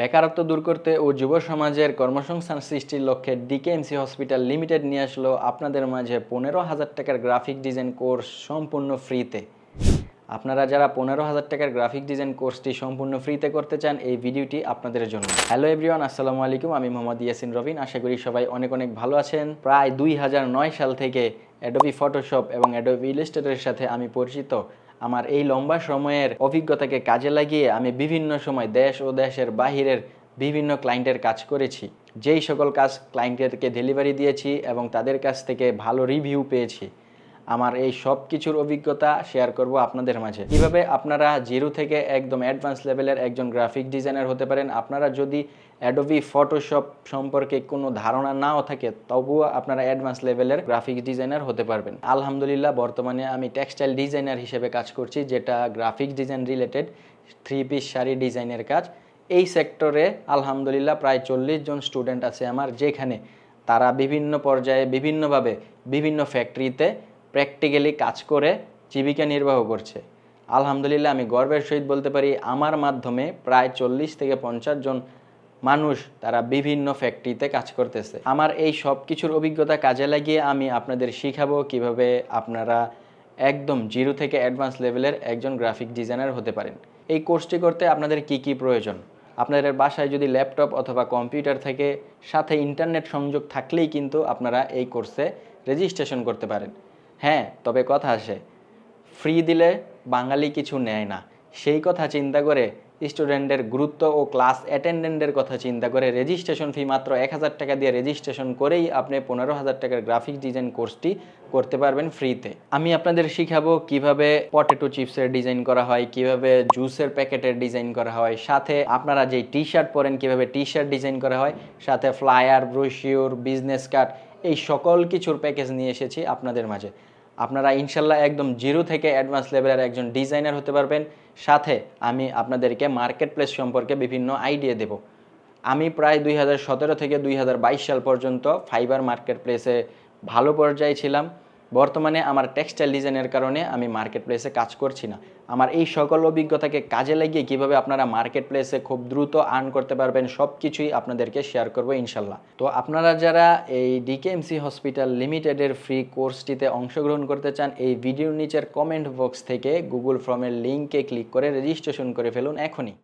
বেকারত্ব দূর করতে ও যুব সমাজের কর্মসংস্থান সৃষ্টির লক্ষ্যে ডিকেএমসি হসপিটাল লিমিটেড নিয়ে আসলো আপনাদের মাঝে পনেরো হাজার টাকার গ্রাফিক ডিজাইন কোর্স সম্পূর্ণ ফ্রিতে। আপনারা যারা পনেরো হাজার টাকার গ্রাফিক ডিজাইন কোর্সটি সম্পূর্ণ ফ্রিতে করতে চান, এই ভিডিওটি আপনাদের জন্য। হ্যালো এভরিওয়ান, আসসালামু আলাইকুম। আমি মোহাম্মদ ইয়াসিন রবিন। আশা করি সবাই অনেক অনেক ভালো আছেন। প্রায় দুই হাজার নয় সাল থেকে অ্যাডোবি ফটোশপ এবং অ্যাডোবি ইলিস্ট্রেটরের সাথে আমি পরিচিত। আমার এই লম্বা সময়ের অভিজ্ঞতাকে কাজে লাগিয়ে আমি বিভিন্ন সময় দেশ ও দেশের বাহিরের বিভিন্ন ক্লায়েন্টের কাজ করেছি। যেই সকল কাজ ক্লায়েন্টদেরকে ডেলিভারি দিয়েছি এবং তাদের কাছ থেকে ভালো রিভিউ পেয়েছি। আমার এই সব কিছুর অভিজ্ঞতা শেয়ার করব আপনাদের মাঝে। কীভাবে আপনারা জিরো থেকে একদম অ্যাডভান্স লেভেলের একজন গ্রাফিক ডিজাইনার হতে পারেন, আপনারা যদি অ্যাডোবি ফটোশপ সম্পর্কে কোনো ধারণা নাও থাকে, তবুও আপনারা অ্যাডভান্স লেভেলের গ্রাফিক ডিজাইনার হতে পারবেন। আলহামদুলিল্লাহ, বর্তমানে আমি টেক্সটাইল ডিজাইনার হিসেবে কাজ করছি, যেটা graphic design related three piece sari ডিজাইনের কাজ। এই সেক্টরে আলহামদুলিল্লাহ প্রায় চল্লিশ জন স্টুডেন্ট আছে আমার, যেখানে তারা বিভিন্ন পর্যায়ে বিভিন্নভাবে বিভিন্ন ফ্যাক্টরিতে প্র্যাকটিক্যালি কাজ করে জীবিকা নির্বাহ করছে। আলহামদুলিল্লাহ, আমি গর্বের সহিত বলতে পারি, আমার মাধ্যমে প্রায় চল্লিশ থেকে পঞ্চাশ জন মানুষ তারা বিভিন্ন ফ্যাক্টরিতে কাজ করতেছে। আমার এই সব কিছুর অভিজ্ঞতা কাজে লাগিয়ে আমি আপনাদের শিখাবো কীভাবে আপনারা একদম জিরো থেকে অ্যাডভান্স লেভেলের একজন গ্রাফিক ডিজাইনার হতে পারেন। এই কোর্সটি করতে আপনাদের কি কি প্রয়োজন? আপনাদের বাসায় যদি ল্যাপটপ অথবা কম্পিউটার থেকে, সাথে ইন্টারনেট সংযোগ থাকলেই কিন্তু আপনারা এই কোর্সে রেজিস্ট্রেশন করতে পারেন। হ্যাঁ তবে কথা আসে। ফ্রি দিলে বাঙালি কিছু নেয় না। সেই কথা চিন্তা করে স্টুডেন্টের গুরুত্ব ও ক্লাস অ্যাটেন্ডেন্টের কথা চিন্তা করে রেজিস্ট্রেশন ফি মাত্র এক হাজার টাকা দিয়ে রেজিস্ট্রেশন করেই আপনি পনেরো হাজার টাকার গ্রাফিক ডিজাইন কোর্সটি করতে পারবেন ফ্রিতে। আমি আপনাদের শিখাবো কীভাবে পটেটো চিপসের ডিজাইন করা হয়, কীভাবে জুসের প্যাকেটের ডিজাইন করা হয়, সাথে আপনারা যে টি শার্ট পরেন কীভাবে টি শার্ট ডিজাইন করা হয়, সাথে ফ্লায়ার, ব্রোশিওর, বিজনেস কার্ড, এই সকল কিছুর প্যাকেজ নিয়ে এসেছি আপনাদের মাঝে। আপনারা ইনশাল্লাহ একদম জিরো থেকে অ্যাডভান্স লেভেলের একজন ডিজাইনার হতে পারবেন। সাথে আমি আপনাদেরকে মার্কেট প্লেস সম্পর্কে বিভিন্ন আইডিয়া দেব। আমি প্রায় দুই হাজার সতেরো থেকে দুই হাজার বাইশ সাল পর্যন্ত ফাইবার মার্কেট প্লেসে ভালো পর্যায়ে ছিলাম। বর্তমানে আমার টেক্সটাইল ডিজাইনের কারণে আমি মার্কেট প্লেসে কাজ করছি না। আমার এই সকল অভিজ্ঞতাকে কাজে লাগিয়ে কীভাবে আপনারা মার্কেট প্লেসে খুব দ্রুত আর্ন করতে পারবেন সব কিছুই আপনাদেরকে শেয়ার করব ইনশাল্লাহ। তো আপনারা যারা এই ডিকেএমসি হসপিটাল লিমিটেডের ফ্রি কোর্সটিতে অংশগ্রহণ করতে চান, এই ভিডিওর নিচের কমেন্ট বক্স থেকে গুগল ফর্মের লিঙ্কে ক্লিক করে রেজিস্ট্রেশন করে ফেলুন এখনই।